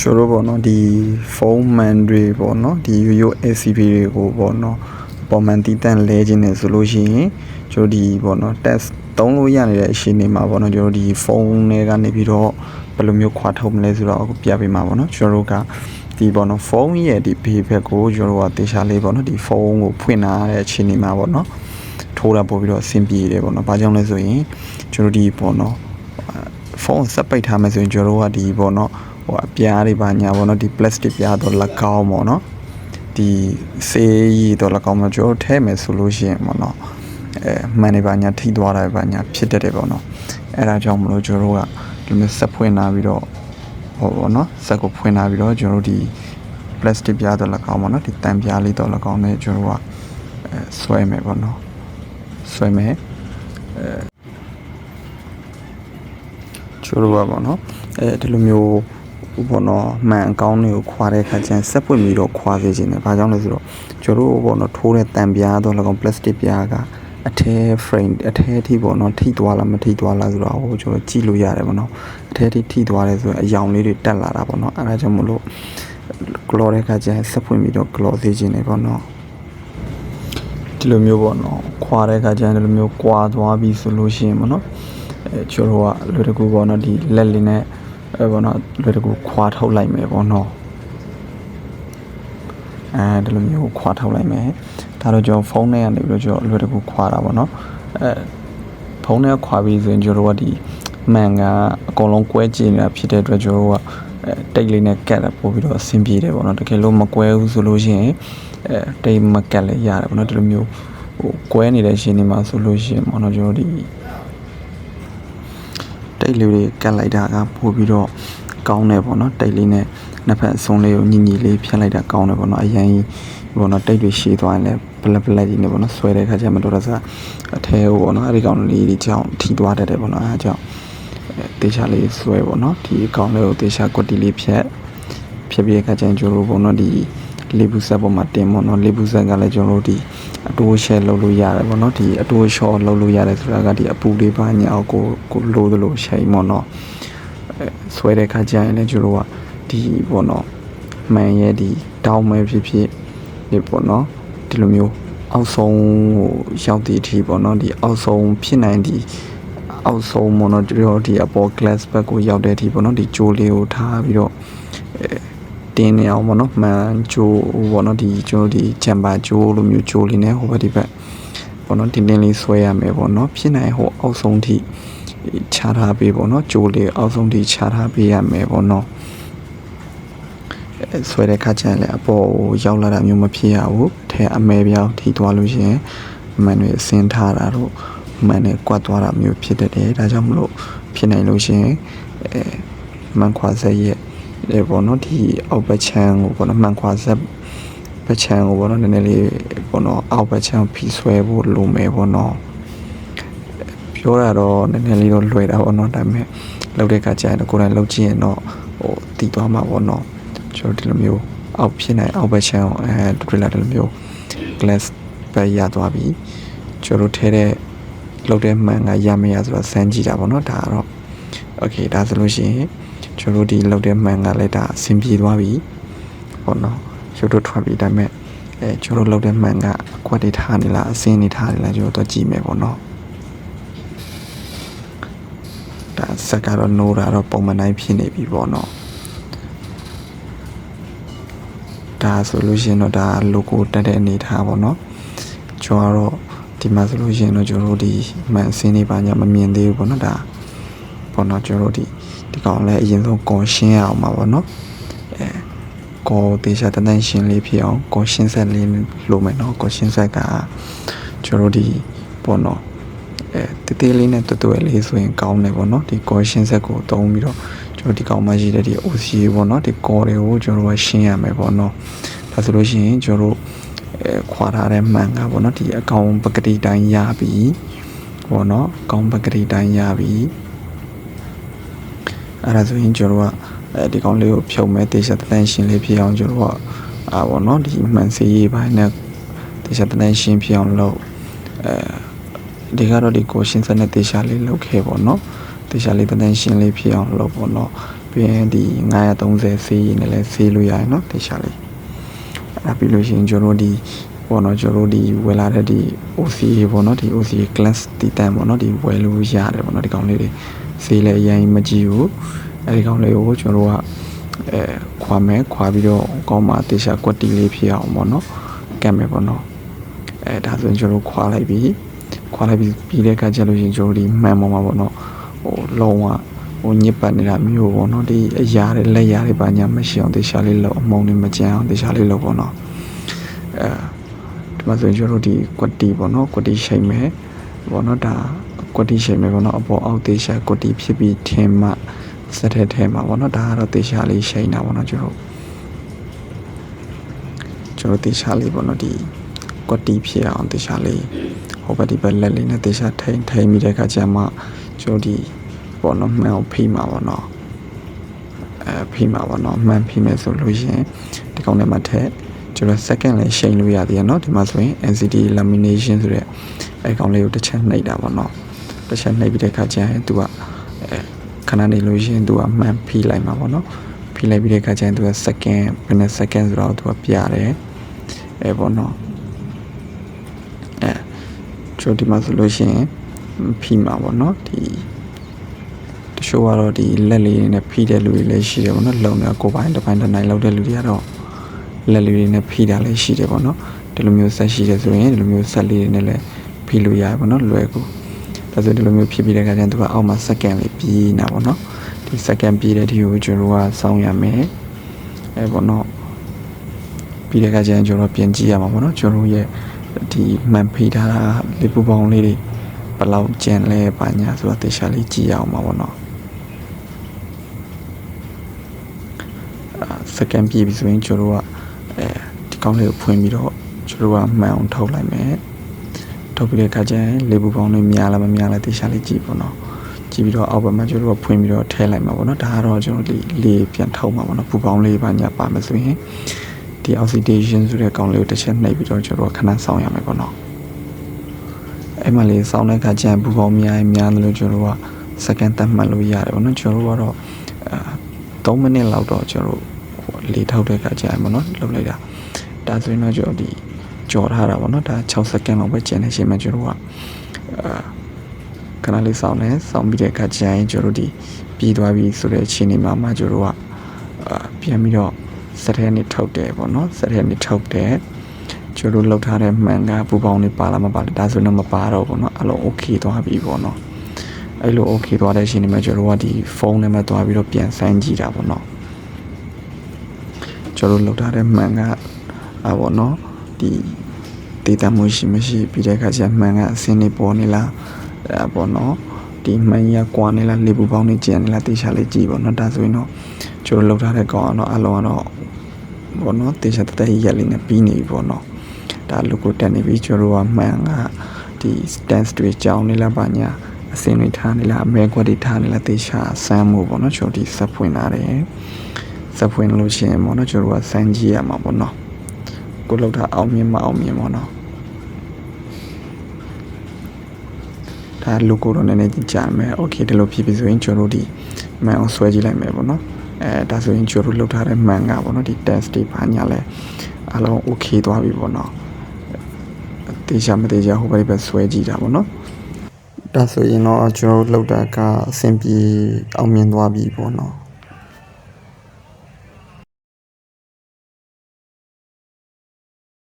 ကျွန်တော်တို့ပေါ့နော်ဒီဖုန်းမန်တွေပေါ့နော်ဒီရိုးရိုး ACP တွေကိုပေါ့နော်ပုံမှန်တည်တံ့လဲခြင်းနေဆိုလို့ရှိရင်ကျွန်တော်ဒီပေါ့နော် test သုံးလို့ရနေတဲ့အချိန်တွေမှာပေါ့နော်ကျွန်တော်ဒီဖုန်းတွေကနေပြီးတော့ဘယ်လိုမျိုးခွာထုတ်မလဲဆိုတော့အခုပြပေးမှာပေါ့နော်ကျွန်တော်တို့ကဒီပေါ့နော်ဖုန်းရဲ့ဒီဘေးဘက်ကိုကျွန်တော်တို့ကတေချာလေးပေါ့နော်ဒီဖုန်းကိုဖွင့်လာတဲ့အချိန်တွေမှာပေါ့နော်ထိုးတာပို့ပြီးတော့အဆင်ပြေတယ်ပေါ့နော်။ဘာကြောင့်လဲဆိုရင်ကျွန်တော်ဒီပေါ့နော်ဖုန်းဆက်ပိတ်ထားမယ်ဆိုရင်ကျွန်တော်တို့ကဒီပေါ့နော် ဟိုအပြားတွေပါညာပေါ့နော်ဒီ plastic ပြားတော့လက်ကောင်းပေါ့နော်ဒီဆေးရည်တော့လက်ကောင်းမကျွန်တော်ထဲမယ်ဆိုလို့ရှိရင်ပေါ့နော်အဲမှန်နေပါညာထိသွားတာပါညာဖြစ်တတ်တယ်ပေါ့နော်အဲဒါကြောင့်မလို့ကျွန်တော်တို့ကဒီလိုမျိုးဆက်ဖွင့်လာပြီးတော့ဟောပေါ့နော်ဆက်ကိုဖွင့်လာပြီးတော့ကျွန်တော်တို့ဒီ plastic ပြားတော့လက်ကောင်းပေါ့နော်ဒီတန်ပြားလေးတော့လက်ကောင်းနဲ့ကျွန်တော်တို့ကအဲဆွဲမယ်ပေါ့နော်ဆွဲမယ်ကျွန်တော်တို့ကပေါ့နော်အဲဒီလိုမျိုး ပေါ့နော်မှန်အကောင်းတွေကိုခွာတဲ့အခါကျရင်ဆက်ပွင့်ပြီးတော့ခွာစေခြင်းတယ်။ဘာကြောင့်လဲဆိုတော့ကျွန်တော်တို့ပေါ့နော်ထိုးတဲ့တံပြားတော့လည်းကောင်း plastic ပြားကအထဲ frame အထဲအထိပေါ့နော်ထိသွားလားမထိသွားလားဆိုတော့ဟိုကျွန်တော်ကြည့်လို့ရတယ်ပေါ့နော်အထဲအထိထိသွားတယ်ဆိုရင်အယောင်လေးတွေတက်လာတာပေါ့နော်အဲဒါကြောင့်မလို့ glow တဲ့အခါကျရင်ဆက်ပွင့်ပြီးတော့ glow စေခြင်းတယ်ပေါ့နော်ဒီလိုမျိုးပေါ့နော်ခွာတဲ့အခါကျရင်ဒီလိုမျိုးကွာသွားပြီဆိုလို့ရှိရင်ပေါ့နော်အဲကျွန်တော်ကလွယ်တကူပေါ့နော်ဒီလက်လေးနဲ့ အဲပေါ့နော်လွယ်တကူခွာထုတ်လိုက်မယ်ပေါ့နော်အဲဒီလိုမျိုးခွာထုတ်လိုက်မယ်ဒါတော့ကျွန်တော်ဖုန်းထဲကနေပြီးတော့ကျွန်တော်လွယ်တကူခွာတာပေါ့နော်အဲဖုန်းထဲခွာပြီးဆိုရင်ကျွန်တော်ကဒီမှန်ကအကုန်လုံးကွဲကျင်နေတာဖြစ်တဲ့အတွက်ကျွန်တော်ကအဲတိတ်လေးနဲ့ကတ်တာပို့ပြီးတော့အဆင်ပြေတယ်ပေါ့နော်တကယ်လို့မကွဲဘူးဆိုလို့ရှိရင်အဲတိတ်မကတ်လည်းရတယ်ပေါ့နော်ဒီလိုမျိုးဟိုကွဲနေတဲ့ရှင်နေမှာဆိုလို့ရှိရင်ပေါ့နော်ကျွန်တော်ဒီ တိတ်လေးတွေကတ်လိုက်တာကပို့ပြီးတော့ကောင်းတယ်ပေါ့နော်တိတ်လေးနဲ့နှစ်ဖက်အစုံလေးကိုညီညီလေးဖြတ်လိုက်တာကောင်းတယ်ပေါ့နော်အရင်ပေါ့နော်တိတ်တွေရှည်သွားရင်လည်းဘလက်ဘလက်ကြီးနေပေါ့နော်ဆွဲတဲ့ခါကျမှတော့တစားအထဲကိုပေါ့နော်အဲ့ဒီကောင်လေးတွေကြောင့်ထိသွားတတ်တယ်ပေါ့နော်အဲဒါကြောင့်တေချာလေးဆွဲပေါ့နော်ဒီအကောင်လေးကိုတေချာကွက်တီလေးဖြတ်ဖြတ်ပြီးခါကျရင်ကျိုးလို့ပေါ့နော်ဒီလေဘူးဆက်ပေါ်မှာတင်ပေါ့နော်လေဘူးဆက်ကလည်းကျွန်တော်တို့ဒီ အတိုးရှဲလုပ်လို့ရတယ်ပေါ့နော်ဒီအတိုးရှော့လုပ်လို့ရတယ်ဆိုတာကဒီအပူလေးပါညာကိုကိုလိုသလိုရှိန်ပေါ့နော်အဲဆွဲတဲ့ခါကျရင်လည်းကျွန်တော်ကဒီပေါ့နော်မှန်ရဲ့ဒီတောင်းမဲဖြစ်ဖြစ်ဒီပေါ့နော်ဒီလိုမျိုးအောက်ဆုံးဟိုရောက်သည့်အထိပေါ့နော်ဒီအောက်ဆုံးဖြစ်နိုင်ဒီအောက်ဆုံးပေါ့နော်ဒီတော့ဒီအပေါ် glass back ကိုရောက်တဲ့အထိပေါ့နော်ဒီကြိုးလေးကိုထားပြီးတော့အဲ တင်းနေအောင်ပေါ့နော်မှန်ကြိုးပေါ့နော်ဒီကျွန်တော်ဒီချမ်ဘာကြိုးလိုမျိုးကြိုးလေးနဲ့ဟိုဘက်ဒီဘက်ပေါ့နော်တင်းတင်းလေးဆွဲရမယ်ပေါ့နော်ဖြစ်နိုင်ဟိုအောက်ဆုံးထိခြားထားပေးပေါ့နော်ကြိုးလေးအောက်ဆုံးထိခြားထားပေးရမယ်ပေါ့နော်အဲဆွဲတဲ့ခါကျရင်လည်းအပေါ်ကိုရောက်လာတာမျိုးမဖြစ်ရဘူးထဲအမဲပြောင်းထိသွားလို့ရှိရင်မှန်တွေအစင်းထားတာတော့မှန်တွေကွက်သွားတာမျိုးဖြစ်တတ်တယ်ဒါကြောင့်မလို့ဖြစ်နိုင်လို့ရှိရင်အဲမှန်ခွာဆက်ရဲ့ လေပေါ့နော်ဒီအောက်ဘက်ချမ်းကိုပေါ့နော်မှန်ခွာဆက်ဘက်ချမ်းကိုပေါ့နော်နည်းနည်းလေးပေါ့နော်အောက်ဘက်ချမ်းဖီဆွဲဖို့လိုမယ်ပေါ့နော်ပြောတာတော့နည်းနည်းလေးတော့လွယ်တာပေါ့နော်ဒါပေမဲ့လောက်တဲ့ခါကျရင်တော့ကိုယ်တိုင်လောက်ကြည့်ရင်တော့ဟိုတည်သွားမှာပေါ့နော်ကျွန်တော်ဒီလိုမျိုးအောက်ဖြစ်နိုင်အောက်ဘက်ချမ်းကိုအဲဒူရီလာဒီလိုမျိုး glass ပဲရသွားပြီကျွန်တော်တို့ထဲတဲ့လောက်တဲ့မှန်ကရမရဆိုတော့စမ်းကြည့်တာပေါ့နော်ဒါကတော့ okay ဒါဆိုလို့ရှိရင်ကျွန်တော်တို့ဒီလောက်တဲ့မှန်ကလည်းဒါအဆင်ပြေသွားပြီပေါ့နော်ရုပ်တို့ထွက်ပြီဒါပေမဲ့အဲကျွန်တော်တို့လောက်တဲ့မှန်ကအကွက်တွေထားနေလားအစင်းတွေထားနေလားကျွန်တော်တို့ကြည့်မယ်ပေါ့နော်ဒါစက်ကတော့နိုးတာတော့ပုံမှန်တိုင်းဖြစ်နေပြီပေါ့နော်ဒါဆိုလို့ရှိရင်တော့ဒါ logo တက်တဲ့အနေထားပေါ့နော်ကျွန်တော်ကတော့ဒီမှာဆိုလို့ရှိရင်တော့ကျွန်တော်တို့ဒီမှန်အစင်းတွေပါညာမမြင်သေးဘူးပေါ့နော်ဒါ ပေါ့နော်ကျွန်တော်တို့ဒီဒီကောင်လည်းအရင်ဆုံးကောရှင်းရအောင်ပါပေါ့နော်အဲကောတေချာတန်းရှင်းလေးဖြစ်အောင်ကောရှင်းဆက်လေးလိုမယ်နော်ကောရှင်းဆက်ကကျွန်တော်တို့ဒီပေါ့နော်အဲတေးသေးလေးနဲ့တွတ်တွဲလေးဆိုရင်ကောင်းတယ်ပေါ့နော်ဒီကောရှင်းဆက်ကိုသုံးပြီးတော့ကျွန်တော်ဒီကောင်မှရှိတဲ့ဒီ OC ပေါ့နော်ဒီကောတွေကိုကျွန်တော်တို့ရှင်းရမယ်ပေါ့နော်ဒါဆိုလို့ရှိရင်ကျွန်တော်တို့အဲခွာထားတဲ့မှန်ကပေါ့နော်ဒီအကောင်ပကတိတိုင်းရပြီပေါ့နော်အကောင်ပကတိတိုင်းရပြီ အဲ့ဒါဆိုရင်ကျွန်တော်ကအဲဒီကောင်လေးကိုဖြုံမဲ့တေချာတန်ရှင်လေးဖြစ်အောင်ကျွန်တော်ကအာဘောနော်ဒီမှန်စီရေးပိုင်းနဲ့တေချာတန်ရှင်ဖြစ်အောင်လုပ်အဲဒီကတော့ဒီကိုရှင်စနဲ့တေချာလေးလုပ်ခဲ့ပေါ့နော်တေချာလေးတန်ရှင်လေးဖြစ်အောင်လုပ်ပေါ့နော်ပြီးရင်ဒီ930စီးရေးနဲ့လည်းစီးလို့ရတယ်နော်တေချာလေးအဲ့ပြီးလို့ရှိရင်ကျွန်တော်ဒီပေါ့နော်ကျွန်တော်ဒီဝယ်လာတဲ့ဒီ OCA ပေါ့နော်ဒီ OCA class တည်တန်းပေါ့နော်ဒီဝယ်လို့ရတယ်ပေါ့နော်ဒီကောင်လေးတွေ ဆေးလည်းအရင်မကြည့်ဘူးအဲ့ဒီကောင်လေးကိုကျွန်တော်တို့ကအဲခွာမယ်ခွာပြီးတော့ကောင်းမှတေချာကွက်တီလေးဖြစ်အောင်ပေါ့နော်ကတ်မယ်ပေါ့နော်အဲဒါဆိုရင်ကျွန်တော်တို့ခွာလိုက်ပြီးခွာလိုက်ပြီးပြီးတဲ့အခါကျလို့ရှိရင်ကျွန်တော်တို့ဒီမှန်ပေါ်မှာပေါ့နော်ဟိုလုံးဝဟိုညစ်ပတ်နေတာမျိုးပေါ့နော်ဒီအရာတွေလက်ရာတွေပါညာမရှိအောင်တေချာလေးလောက်အမုံတွေမကြမ်းအောင်တေချာလေးလောက်ပေါ့နော်အဲဒီမှာဆိုရင်ကျွန်တော်တို့ဒီကွက်တီပေါ့နော်ကွက်တီရှိတ်မယ်ပေါ့နော်ဒါ ကွက်တီရှိမယ်ပေါ့နော်အပေါ်အောက်တေချာကွက်တီဖြစ်ပြီးထင်မှစက်ထဲထဲမှာပေါ့နော်ဒါကတော့တေချာလေးရှိနေတာပေါ့နော်ကျွန်တော်ကျွန်တော်တေချာလေးပေါ့နော်ဒီကွက်တီဖြစ်အောင်တေချာလေးဟိုဘက်ဒီဘက်လက်လေးနဲ့တေချာထိန်ထိန်မိတဲ့အခါကျမှကျွန်တော်ဒီပေါ့နော်မှန်အောင်ဖိမှာပေါ့နော်အဲဖိမှာပေါ့နော်မှန်ဖိမယ်ဆိုလို့ရှင်ဒီကောင်ထဲမှာထည့်ကျွန်တော် second လည်းရှိန်လို့ရသေးရနော်ဒီမှာဆိုရင် NCD lamination ဆိုတဲ့အဲကောင်လေးကိုတစ်ချက်နှိပ်တာပေါ့နော် တစ်ချက်နှိပ်ပြီးတဲ့အခါကျရင်သူကအဲခဏနေလို့ရှိရင်သူကမှန်ဖိလိုက်မှာပေါ့နော်ဖိလိုက်ပြီးတဲ့အခါကျရင်သူက second ဘယ်နဲ့ second ဆိုတော့သူကပြတယ်အဲပေါ့နော်အဲကျွန်တော်ဒီမှာဆိုလို့ရှိရင်ဖိမှာပေါ့နော်ဒီတချို့ကတော့ဒီလက်လေးနဲ့ဖိတဲ့လူတွေလည်းရှိတယ်ပေါ့နော်လုံနေကိုပိုင်းတစ်ပိုင်းတစ်နိုင်လောက်တဲ့လူတွေကတော့လက်လေးတွေနဲ့ဖိတာလည်းရှိတယ်ပေါ့နော်ဒီလိုမျိုးဆက်ရှိတယ်ဆိုရင်ဒီလိုမျိုးဆက်လေးတွေနဲ့လည်းဖိလို့ရတယ်ပေါ့နော်လွယ်ကူ ဒါဆိုဒီလိုမျိုးဖြစ်ပြီးတဲ့အခါကျရင်သူကအောက်မှာ second လေးပြီးနေတာပေါ့နော်ဒီ second ပြီးတဲ့ဒီကိုကျွန်တော်ကစောင်းရမယ်အဲပေါ့နော်ပြီးတဲ့အခါကျရင်ကျွန်တော်ပြင်ကြည့်ရမှာပေါ့နော်ကျွန်တော်ရဲ့ဒီမှန်ဖိထားတာလေပူပေါင်းလေးတွေဘယ်လောက်ကျန်လဲပါညာဆိုတော့တေချာလေးကြည့်ရအောင်ပါပေါ့နော်စကန်ပြည့်ပြီဆိုရင်ကျွန်တော်ကအဲဒီကောင်းလေးကိုဖွင့်ပြီးတော့ကျွန်တော်ကမှန်အောင်ထုတ်လိုက်မယ် ထုတ်ပြီးတဲ့အခါကျရင်လေပူပေါင်းလေးများလားမများလားတေချာလေးကြည့်ပေါ့နော်ကြည့်ပြီးတော့အောက်ဘက်မှာကျွန်တော်ကဖွင့်ပြီးတော့ထည့်လိုက်မှာပေါ့နော်ဒါကတော့ကျွန်တော်ဒီလေပြန်ထုတ်မှာပေါ့နော်ပူပေါင်းလေးပါညာပါမယ်ဆိုရင်ဒီ oxidation ဆိုတဲ့ကောင်လေးကိုတစ်ချက်နှိပ်ပြီးတော့ကျွန်တော်ခဏဆောင်ရမယ်ပေါ့နော်အဲ့မှာလေးစောင်းတဲ့အခါကျရင်ပူပေါင်းများရင်များတယ်လို့ကျွန်တော်က second တတ်မှတ်လို့ရတယ်ပေါ့နော်ကျွန်တော်ကတော့အဲ3မိနစ်လောက်တော့ကျွန်တော်လေထောက်တဲ့အခါကျရင်ပေါ့နော်လုပ်လိုက်တာဒါဆိုရင်တော့ကျွန်တော်ဒီ ကြော်ထားတာပေါ့နော်ဒါ6စက္ကန့်လောက်ပဲကျန်နေချိန်မှာကျွန်တော်ကအာခဏလေးစောင်းနေစောင်းပြီးတဲ့အခါကျရင်ကျွန်တော်ဒီပြီးသွားပြီဆိုတဲ့အခြေအနေမှာမှကျွန်တော်ကအာပြန်ပြီးတော့စက်ထဲနေထုတ်တယ်ပေါ့နော်စက်ထဲနေထုတ်တယ်ကျွန်တော်လောက်ထားတဲ့မှန်ကပူပေါင်းနေပါလားမပါလားဒါဆိုတော့မပါတော့ဘူးเนาะအလုံး okay သွားပြီပေါ့เนาะအဲ့လို okay သွားတဲ့အချိန်ဒီမှာကျွန်တော်ကဒီဖုန်းထဲမှာသွားပြီးတော့ပြန်ဆန်းကြည့်တာပေါ့เนาะကျွန်တော်လောက်ထားတဲ့မှန်ကအာပေါ့เนาะဒီ တည်တမှုရှိမရှိပြီးတဲ့အခါကျမှန်ကအစင်းနေပေါ်နေလားအဲပေါ့နော်ဒီမှန်ရကွာနေလားလေပူပေါင်းနေကြံနေလားတေချာလေးကြည့်ပေါ့နော်ဒါဆိုရင်တော့ကျွန်တော်လောက်ထားတဲ့ကောင်ကတော့အလုံးကတော့ပေါ့နော်တေချာတက်တက်ရက်လေးနဲ့ပြီးနေပြီပေါ့နော်ဒါလူကိုတက်နေပြီကျွန်တော်ကမှန်ကဒီ stance တွေကြောင်းနေလားပါညာအစင်းတွေထားနေလားအမဲခွက်တွေထားနေလားတေချာစမ်းမှုပေါ့နော်ကျွန်တော်ဒီဆက်ဖွင့်လာတယ်ဆက်ဖွင့်လို့ရှိရင်ပေါ့နော်ကျွန်တော်ကစမ်းကြည့်ရမှာပေါ့နော်ကိုလောက်တာအောင်မြင်မအောင်မြင်ပေါ့နော် ဒါ logo တော့နည်းနည်းကြာမယ် okay ဒီလိုဖြစ်ပြီဆိုရင်ကျွန်တော်တို့ဒီမှန်အောင်ဆွဲကြည့်လိုက်မယ်ပေါ့နော်အဲဒါဆိုရင်ကျွန်တော်တို့လုပ်ထားတဲ့မှန်ကပေါ့နော်ဒီ test တွေဘာညာလဲအလုံး okay သွားပြီပေါ့နော်တေချာမတေချာဟိုဘက်ဒီဘက်ဆွဲကြည့်တာပေါ့နော်ဒါဆိုရင်တော့ကျွန်တော်တို့လောက်တာကအဆင်ပြေအောင်မြင်သွားပြီပေါ့နော်